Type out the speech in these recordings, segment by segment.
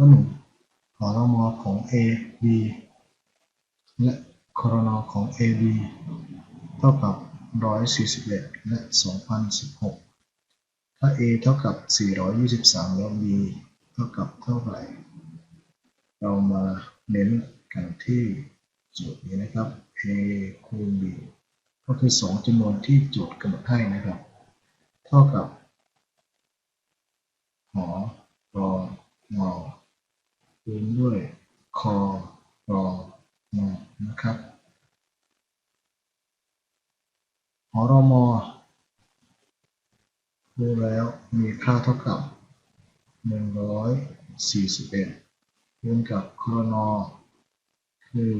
ข้อหนึ่งหอรมอของ A B และครนของ A B เท่ากับ 141 และ 2016 ถ้า A เท่ากับ 423 แล้ว B เท่ากับเท่าไหร่ เรามาเน้นกันที่โจทย์นี้นะครับ A คูณ B ก็คือ 2จำนวนที่โจทย์กำหนดให้นะครับ เท่ากับหอรองอ คูณด้วยคอรองอนะครับหอรอมอรู้แล้วมีค่าเท่ากับ 141คูณกับครนอคือ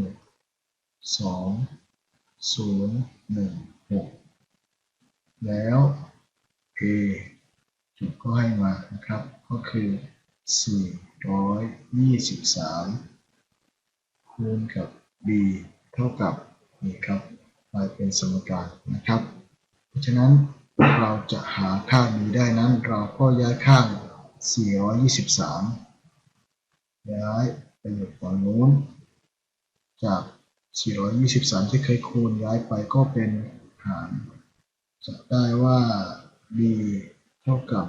2016 แล้ว A จุดก็ให้มานะครับ ก็คือ 423คูณกับ B เท่ากับนี่ครับกลายเป็นสมการนะครับ เพราะฉะนั้นเราจะหาค่า B ได้นั้น เราก็ย้ายข้าง 423 ย้ายไปอยู่ฝั่งนู้น จาก 423 ที่เคยคูณย้ายไปก็เป็นหารจะได้ว่า b เท่ากับ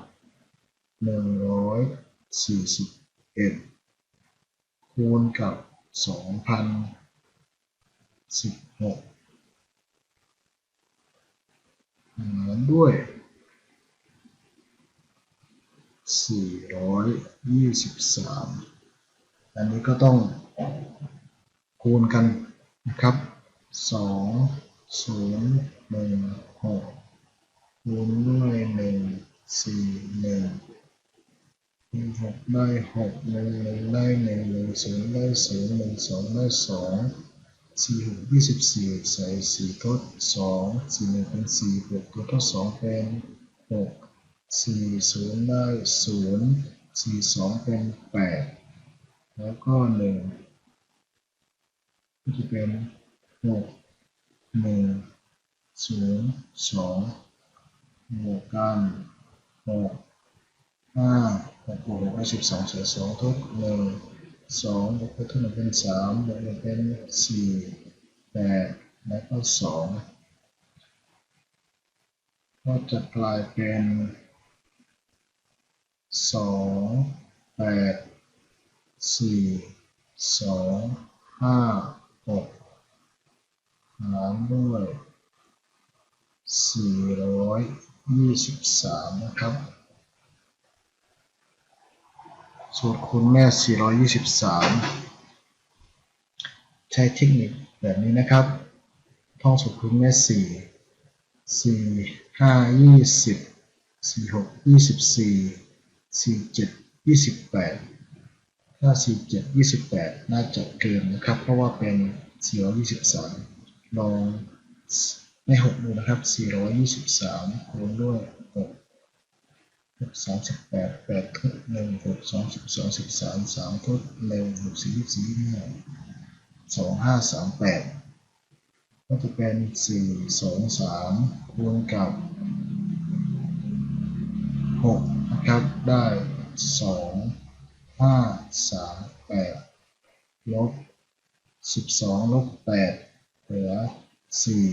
141คูณกับ2016หารด้วย423อันนี้ก็ต้องคูณกันนะครับ2 0 1 6คูณด้วยหนึ่งสี่หนึ่ง หกได้หกหนึ่งหนึ่งได้หนึ่งหนึ่งศูนย์ได้ศูนย์หนึ่งสองได้สองสี่หกยี่สิบสี่ใส่สี่ทดสองสี่หนึ่งเป็นสี่บวกตัวทดสองเป็นหกสี่ศูนย์ได้ศูนย์สี่สองเป็นแปดแล้วก็หนึ่งก็จะเป็นหกหนึ่งศูนย์สองบวกกันหกห้า บวกหกได้สิบสองเศษสองทุกหนึ่งสองบวกทุกหนึ่งเป็นสามบวกหนึ่งเป็นสี่แปดแล้วก็สองก็จะกลายเป็นสองแปดสี่สองห้าหกหารด้วย423นะครับ สูตรคูณแม่ 423 ใช้เทคนิคแบบนี้นะครับ ท่องสูตรคูณแม่ 4 4 5 20 4 6 24 4 7 28 ถ้า 4 7 28 น่าจะเกินนะครับ เพราะว่าเป็น 423 ลองในหกดูนะครับ 423คูณด้วย 6 หกสามสิบแปดแปดทุกหนึ่งหกสองสิบสองสิบสามสามทุกหนึ่งหกสี่สี่ยี่ห้าสองห้าสามแปดก็จะเป็นสี่สองสามคูณกับหกนะครับได้สองห้าสามแปดลบสิบสองลบแปดเหลือสี่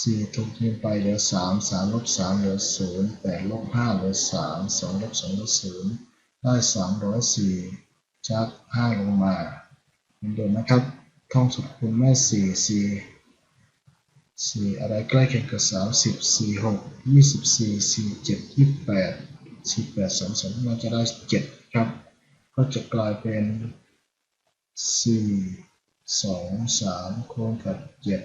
สี่ถูกยืมไปเหลือสามสามลบสามเหลือศูนย์แปดลบห้าเหลือสามสองลบสองเหลือศูนย์ได้สามร้อยสี่จากห้าลงมาเหมือนเดิมนะครับ ท่องสุดคูณแม่สี่สี่สี่อะไรใกล้เคียงกับสามสิบสี่หกยี่สิบสี่สี่เจ็ดยี่สิบแปดสี่แปดสองสองเราจะได้เจ็ดครับ ก็จะกลายเป็นสี่สองสามคูณกับเจ็ด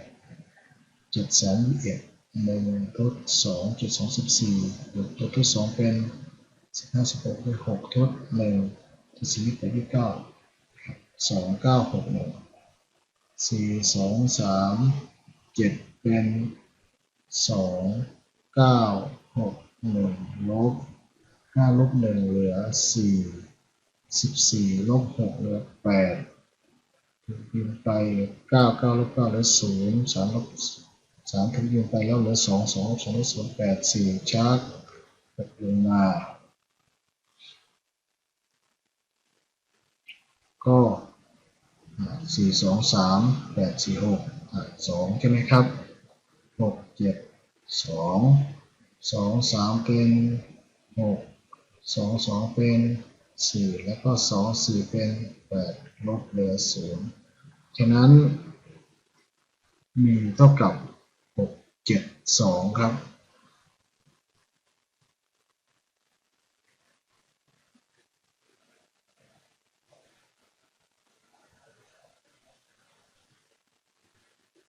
เจ็ดแสนยี่สิบเอ็ดหนึ่งทดสองจุดสองสิบสี่บวกตัวทดสองเป็นสิบห้าสิบหกด้วยหกทดหนึ่งจุดสี่ยี่สิบแปดยี่สิบเก้าสองเก้าหกหนึ่งสี่สองสามเจ็ดเป็นสองเก้าหกหนึ่งลบห้าลบหนึ่งเหลือสี่สิบสี่ลบหกเหลือแปดพิมพ์ไปเก้าเก้าลบเก้าเหลือศูนย์สามลบ สามถูกยืมไปแล้วเหลือสองสองสองลบศูนย์แปดสี่ชาร์จตกลงมา ก็สี่สองสามแปดสี่หกสองใช่ไหมครับหกเจ็ดสองสองสามเป็นหกสองสองเป็นสี่แล้วก็สองสี่เป็นแปดลบเหลือศูนย์ฉะนั้นมีเท่ากับ หกเจ็ดสองครับ